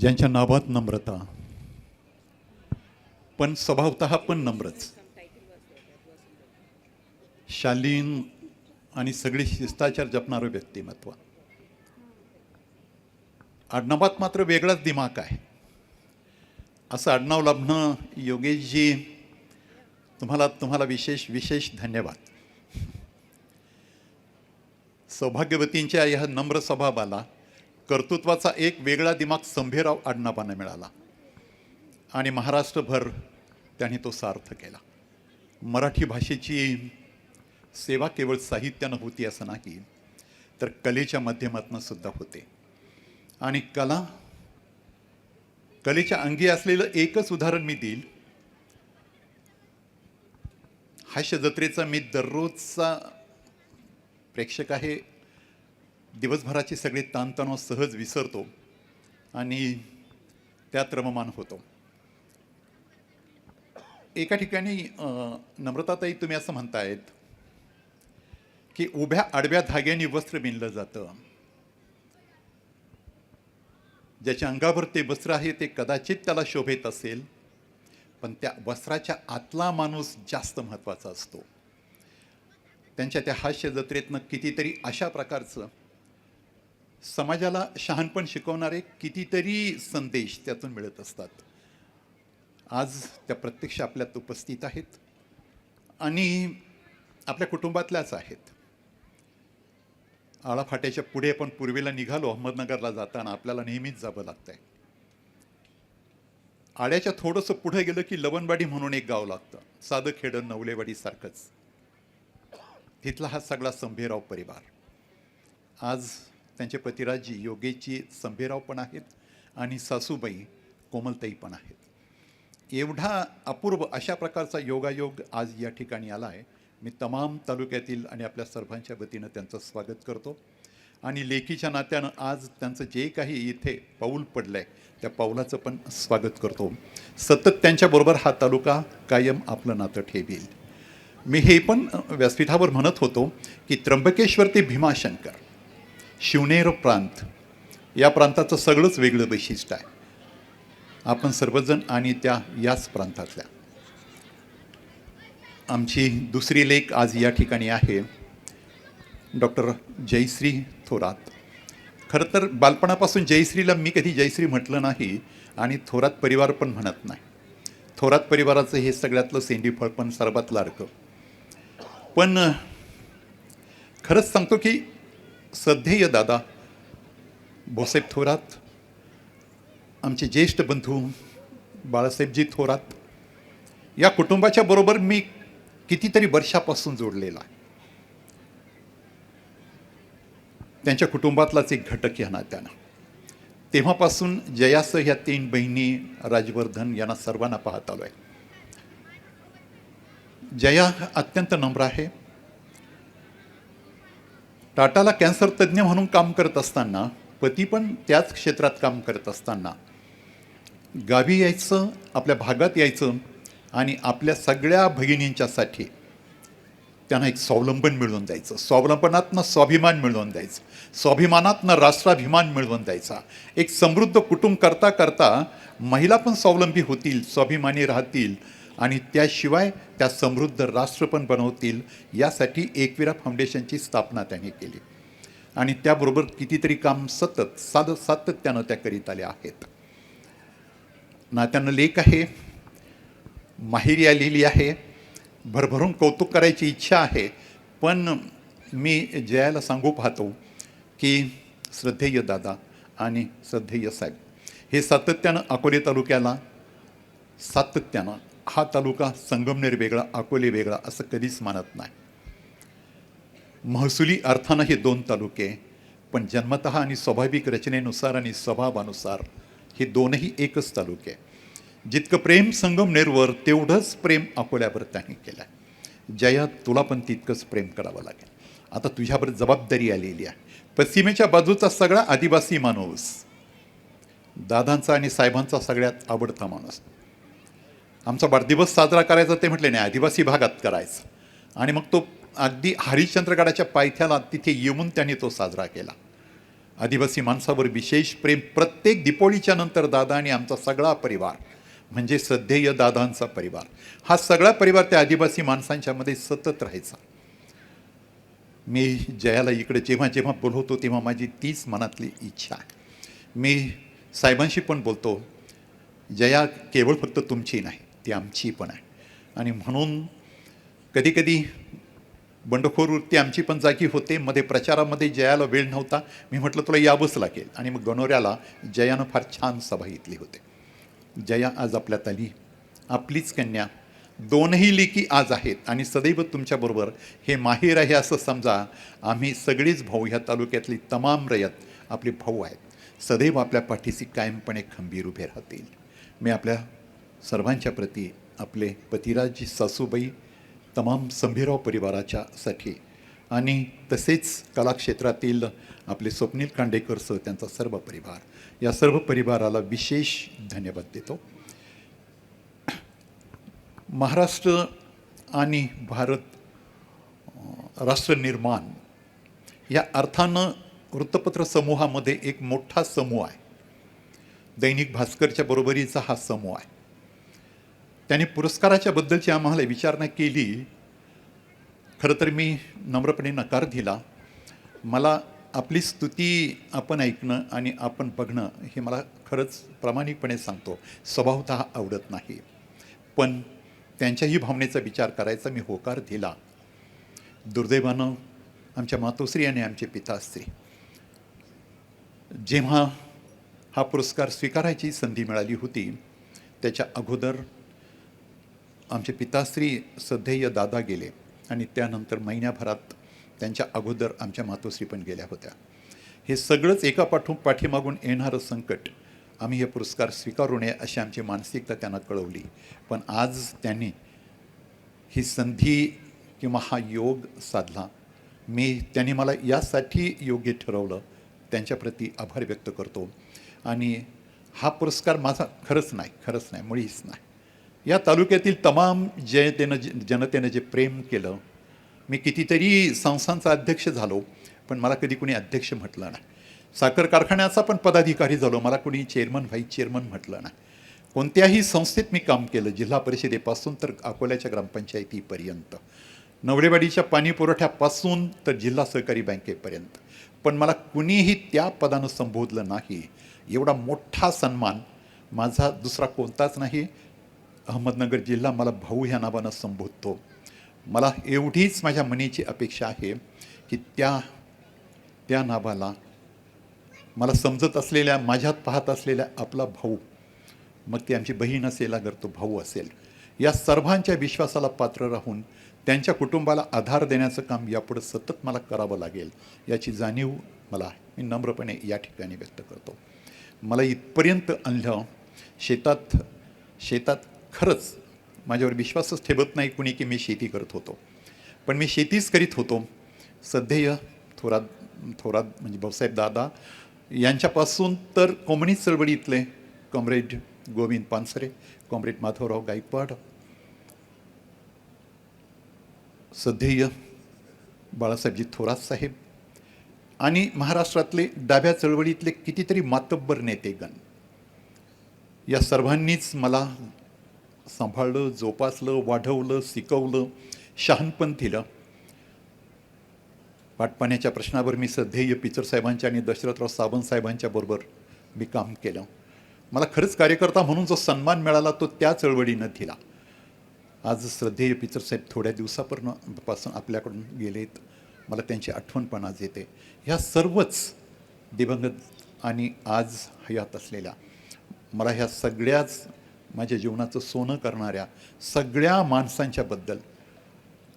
ज्यांच्या नावात नम्रता. पण स्वभावत पण नम्रच. शालीन आणि सगळी शिस्ताचार जपणारं व्यक्तिमत्व. आडनावात मात्र वेगळाच दिमाग आहे. असं आडनाव लाभणं योगेशजी तुम्हाला तुम्हाला विशेष विशेष धन्यवाद. सौभाग्यवतींच्या ह्या नम्र स्वभावाला कर्तृत्वाचा एक वेगळा दिमाग संभेराव आडनावानं मिळाला. आणि महाराष्ट्रभर त्यांनी तो सार्थ केला. मराठी भाषेची सेवा केवळ साहित्यानं होती असं नाही तर कलेच्या माध्यमातून सुद्धा होते. आणि कला कलेच्या अंगी असलेलं एकच उदाहरण मी देईल. हास्य जत्रेचा मी दररोजचा प्रेक्षक आहे. दिवसभराची सगळी ताणतणाव सहज विसरतो आणि त्यात रममान होतो. एका ठिकाणी नम्रताताई तुम्ही असं म्हणतायत की उभ्या आडव्या धाग्याने वस्त्र विणलं जातं. ज्याच्या अंगावर ते वस्त्र आहे ते कदाचित त्याला शोभेत असेल पण त्या वस्त्राच्या आतला माणूस जास्त महत्त्वाचा असतो. त्यांच्या त्या हास्य जत्रेतनं कितीतरी अशा प्रकारचं समाजाला शहाणपण शिकवणारे कितीतरी संदेश त्यातून मिळत असतात. आज त्या प्रत्यक्ष आपल्यात उपस्थित आहेत आणि आपल्या कुटुंबातल्याच आहेत. आळाफाट्याच्या पुढे आपण पूर्वेला निघालो अहमदनगरला जाताना आपल्याला नेहमीच जावं लागतंय. आड्याच्या थोडंसं पुढे गेलं की लवणवाडी म्हणून एक गाव लागतं साधं खेडं नवलेवाडीसारखंच तिथला हा सगळा संभेराव परिवार. आज त्यांचे पतिराजी योगेची संभेराव पण आहेत आणि सासूबाई कोमलताई पण आहेत. एवढा अपूर्व अशा प्रकारचा योगायोग आज या ठिकाणी आला आहे. मी तमाम तालुक्यातील आणि आपल्या सर्वांच्या वतीनं त्यांचं स्वागत करतो. आणि लेखीच्या नात्यानं आज त्यांचं जे काही इथे पाऊल पडलं आहे त्या पाऊलाचं पण स्वागत करतो. सतत त्यांच्याबरोबर हा तालुका कायम आपलं नातं ठेवील. मी हे पण व्यासपीठावर म्हणत होतो की त्र्यंबकेश्वर ते भीमाशंकर. शिवनेर प्रांत या प्रांताचं सगळंच वेगळं वैशिष्ट्य आहे. आपण सर्वजण आणि त्या याच प्रांतातल्या. आमची दुसरी लेख आज या ठिकाणी आहे. डॉक्टर जयश्री थोरात. खरं तर बालपणापासून जयश्रीला मी कधी जयश्री म्हटलं नाही आणि थोरात परिवार पण म्हणत नाही. थोरात परिवाराचं हे सगळ्यातलं सेंडीफळ पण सर्वात लाडकं. पण खरंच सांगतो की सध्येय दादा भोसेब थोरात आमचे ज्येष्ठ बंधू बाळासाहेबजी थोरात या कुटुंबाच्या बरोबर मी कितीतरी वर्षापासून जोडलेला आहे. त्यांच्या कुटुंबातलाच एक घटक या नात्यानं तेव्हापासून जयासह ह्या तीन बहिणी राजवर्धन यांना सर्वांना पाहत आलो आहे जया अत्यंत नम्र आहे. टाटाला कॅन्सर तज्ज्ञ म्हणून काम करत असताना पती पण त्याच क्षेत्रात काम करत असताना गावी यायचं आपल्या भागात यायचं आणि आपल्या सगळ्या भगिनींच्यासाठी त्यांना एक स्वावलंबन मिळवून द्यायचं. स्वावलंबनातनं स्वाभिमान मिळवून द्यायचं. स्वाभिमानातनं राष्ट्राभिमान मिळवून द्यायचा. एक समृद्ध कुटुंब करता करता महिला पण स्वावलंबी होतील स्वाभिमानी राहतील. आणि त्याशिवाय त्या समृद्ध राष्ट्र पण बनवतील यासाठी एकविरा फाउंडेशनची स्थापना त्यांनी केली. आणि त्याबरोबर कितीतरी काम सतत साध सातत्यानं त्या करीत आल्या आहेत. नात्यानं लेख आहे माहेरी आलेली आहे भरभरून कौतुक करायची इच्छा आहे पण मी जयाला सांगू पाहतो की श्रद्धेय दादा आणि श्रद्धेय साहेब हे सातत्यानं अकोले तालुक्याला सातत्यानं हा तालुका संगमनेर वेगळा अकोले वेगळा असं कधीच मानत नाही. महसुली अर्थानं हे दोन तालुके पण जन्मत आणि स्वाभाविक रचनेनुसार आणि स्वभावानुसार हे दोनही एकच तालुके. जितकं प्रेम संगमनेरवर तेवढंच प्रेम अकोल्यावर त्यांनी केलं आहे जया तुला पण तितकंच प्रेम करावं लागेल. आता तुझ्यावर जबाबदारी आलेली आहे. पश्चिमेच्या बाजूचा सगळा आदिवासी माणूस दादांचा आणि साहेबांचा सगळ्यात आवडता माणूस. आमचा वाढदिवस साजरा करायचा ते म्हटले नाही आदिवासी भागात करायचं. आणि मग तो अगदी हरिश्चंद्रगडाच्या पायथ्याला तिथे येऊन त्यांनी तो साजरा केला. आदिवासी माणसावर विशेष प्रेम प्रत्येक दिपोळीच्या नंतर दादा आणि आमचा सगळा परिवार म्हणजे सध्येय दादांचा परिवार हा सगळा परिवार त्या आदिवासी माणसांच्यामध्ये सतत राहायचा. मी जयाला इकडे जेव्हा जेव्हा बोलवतो तेव्हा माझी तीच मनातली इच्छा आहे. मी साहेबांशी पण बोलतो जया केवळ फक्त तुमची नाही ती आमची पण आहे. आणि म्हणून कधीकधी बंडखोर वृत्ती आमची पण जागी होते. मध्ये प्रचारामध्ये जयाला वेळ नव्हता. मी म्हटलं तुला यावंच लागेल. आणि मग गणोऱ्याला जयानं फार छान सभा घेतली होती. जया आज आपल्यात आली आपलीच कन्या. दोनही लेकी आज आहेत आणि सदैव तुमच्याबरोबर हे माहीर आहे असं समजा आम्ही सगळीच भाऊ ह्या तालुक्यातली तमाम रयत आपले भाऊ आहेत. सदैव आपल्या पाठीशी कायमपणे खंबीर उभे राहतील. मी आपल्या सर्वांच्या प्रती आपले पतिराजी सासूबाई तमाम संभीराव परिवाराच्या साठी. आणि तसेच कलाक्षेत्रातील आपले स्वप्नील कांडेकरसह त्यांचा सर्व परिवार. या सर्व परिवाराला विशेष धन्यवाद देतो. महाराष्ट्र आणि भारत राष्ट्रनिर्माण या अर्थानं वृत्तपत्र समूहामध्ये एक मोठा समूह आहे. दैनिक भास्करच्या बरोबरीचा हा समूह आहे. त्याने पुरस्काराच्या बद्दलची आम्हाला विचारणा केली. खरं तर मी नम्रपणे नकार दिला. मला आपली स्तुती आपण ऐकणं आणि आपण बघणं हे मला खरंच प्रामाणिकपणे सांगतो. स्वभावतः आवडत नाही. पण त्यांच्याही भावनेचा विचार करायचा मी होकार दिला. दुर्दैवानं आमच्या मातोश्री आणि आमचे पिताश्री जेव्हा हा पुरस्कार स्वीकारायची संधी मिळाली होती त्याच्या अगोदर आमचे पिताश्री सध्येय दादा गेले आणि त्यानंतर महिन्याभरात त्यांच्या अगोदर आमच्या मातोश्री पण गेल्या होत्या. हे सगळंच एका पाठो पाठीमागून येणारं संकट आम्ही हे पुरस्कार स्वीकारू नये अशी आमची मानसिकता त्यांना कळवली. पण आज त्यांनी ही संधी किंवा हा योग साधला. मी त्यांनी मला यासाठी योग्य ठरवलं. त्यांच्याप्रती आभार व्यक्त करतो. आणि हा पुरस्कार माझा खरंच नाही खरंच नाही मुळीच नाही. या तालुक्यातील तमाम जनतेनं जनतेनं जे प्रेम केलं मी कितीतरी संस्थांचा अध्यक्ष झालो पण मला कधी कुणी अध्यक्ष म्हटलं नाही. साखर कारखान्याचा पण पदाधिकारी झालो मला कुणी चेअरमन व्हाईस चेअरमन म्हटलं नाही. कोणत्याही संस्थेत मी काम केलं जिल्हा परिषदेपासून तर अकोल्याच्या ग्रामपंचायतीपर्यंत. नवडेवाडीच्या पाणी पुरवठ्यापासून तर जिल्हा सहकारी बँकेपर्यंत. पण मला कुणीही त्या पदानं संबोधलं नाही. एवढा मोठा सन्मान माझा दुसरा कोणताच नाही. अहमदनगर जिल्हा मला भाऊ ह्या नावानं संबोधतो. मला एवढीच माझ्या मनीची अपेक्षा आहे की त्या त्या नावाला मला समजत असलेल्या माझ्यात पाहत असलेल्या आपला भाऊ मग ती आमची बहीण असेल अगर तो भाऊ असेल या सर्वांच्या विश्वासाला पात्र राहून त्यांच्या कुटुंबाला आधार देण्याचं काम यापुढे सतत मला करावं लागेल याची जाणीव मला मी नम्रपणे या ठिकाणी व्यक्त करतो. मला इथपर्यंत आणलं शेतात शेतात खरंच माझ्यावर विश्वासच ठेवत नाही कुणी की मी शेती करत होतो. पण मी शेतीच करीत होतो. सध्या थोरात थोरात म्हणजे भाऊसाहेब दादा यांच्यापासून तर कोमणी चळवळीतले कॉम्रेड गोविंद पानसरे कॉम्रेड माधवराव गायकवाड. सध्या बाळासाहेबजी थोरात साहेब आणि महाराष्ट्रातले डाव्या चळवळीतले कितीतरी मातब्बर नेतेगण या सर्वांनीच मला सांभाळलं जोपासलं वाढवलं शिकवलं शहाणपण दिलं. पाटपाण्याच्या प्रश्नावर मी सध्या पिचर साहेबांच्या आणि दशरथराव सावंत साहेबांच्या बरोबर मी काम केलं. मला खरंच कार्यकर्ता म्हणून जो सन्मान मिळाला तो त्या चळवळीनं दिला. आज श्रद्धेय पिचर साहेब थोड्या दिवसापर्यंत पासून आपल्याकडून गेलेत. मला त्यांची आठवण पण आज येते. ह्या सर्वच दिवंगत आणि आज हयात असलेल्या मला ह्या सगळ्याच माझ्या जीवनाचं सोनं करणाऱ्या सगळ्या माणसांच्याबद्दल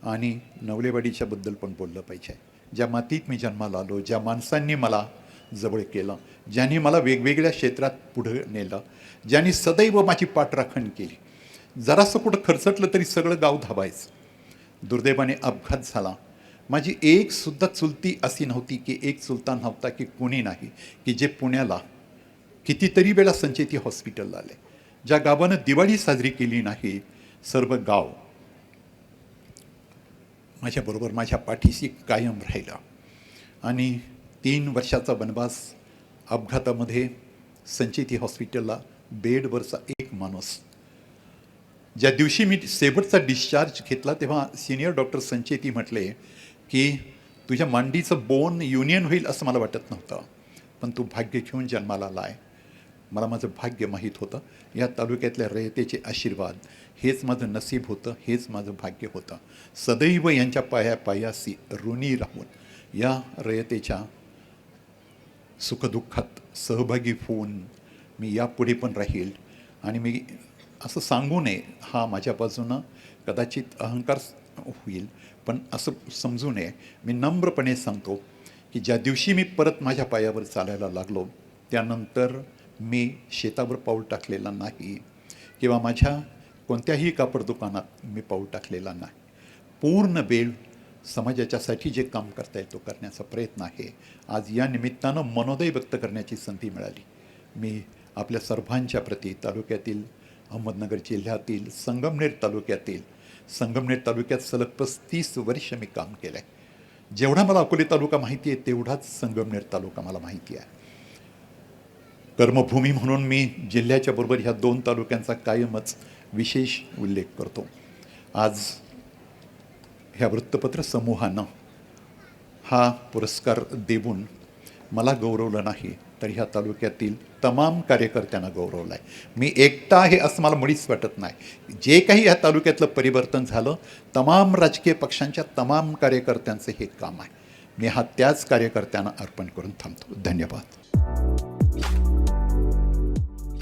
आणि नवलेवाडीच्याबद्दल पण बोललं पाहिजे. ज्या मातीत मी जन्माला आलो ज्या माणसांनी मला जवळ केलं ज्यांनी मला वेगवेगळ्या क्षेत्रात पुढं नेलं ज्यांनी सदैव माझी पाठराखण केली. जरासं कुठं खरचटलं तरी सगळं गाव धाबायचं दुर्दैवाने अपघात झाला. माझी एकसुद्धा चुलती अशी नव्हती की एक चुलता नव्हता की कोणी नाही की जे पुण्याला कितीतरी वेळा संचेती हॉस्पिटलला आले. ज्या गावानं दिवाळी साजरी केली नाही सर्व गाव माझ्याबरोबर माझ्या पाठीशी कायम राहिलं. आणि तीन वर्षाचा वनवास अपघातामध्ये संचेती हॉस्पिटलला बेडवरचा एक माणूस. ज्या दिवशी मी शेवटचा डिस्चार्ज घेतला तेव्हा सिनियर डॉक्टर संचेती म्हटले की तुझ्या मांडीचं बोन युनियन होईल असं मला वाटत नव्हतं पण तू भाग्य घेऊन जन्माला आला आहे मला माझं भाग्य माहीत होतं. या तालुक्यातल्या रयतेचे आशीर्वाद हेच माझं नसीब होतं हेच माझं भाग्य होतं. सदैव यांच्या पाया पायासी ऋणी राहून या रयतेच्या सुखदुःखात सहभागी होऊन मी यापुढे पण राहील. आणि मी असं सांगू नये हा माझ्या बाजूनं कदाचित अहंकार होईल. पण असं समजू नये. मी नम्रपणे सांगतो की ज्या दिवशी मी परत माझ्या पायावर चालायला लागलो त्यानंतर मी शेतावर पाऊल टाकलेला नाही किंवा माझ्या कोणत्याही कापड दुकानात मी पाऊल टाकलेला नाही. पूर्ण वेळ समाजाच्यासाठी जे काम करता येतो करण्याचा प्रयत्न आहे. आज या निमित्तानं मनोदय व्यक्त करण्याची संधी मिळाली. मी आपल्या सर्वांच्या प्रती तालुक्यातील अहमदनगर जिल्ह्यातील संगमनेर तालुक्यातील संगमनेर तालुक्यात सलग पस्तीस वर्ष मी काम केलं आहे जेवढा मला अकोले तालुका माहिती आहे तेवढाच संगमनेर तालुका मला माहिती आहे. कर्मभूमी म्हणून मी जिल्ह्याच्या बरोबर ह्या दोन तालुक्यांचा कायमच विशेष उल्लेख करतो. आज ह्या वृत्तपत्र समूहानं हा पुरस्कार देऊन मला गौरवलं नाही तर ह्या तालुक्यातील तमाम कार्यकर्त्यांना गौरवलं आहे मी एकटा आहे असं मला मुळीच वाटत नाही. जे काही ह्या तालुक्यातलं परिवर्तन झालं तमाम राजकीय पक्षांच्या तमाम कार्यकर्त्यांचं हे काम आहे. मी हा त्याच कार्यकर्त्यांना अर्पण करून थांबतो. धन्यवाद.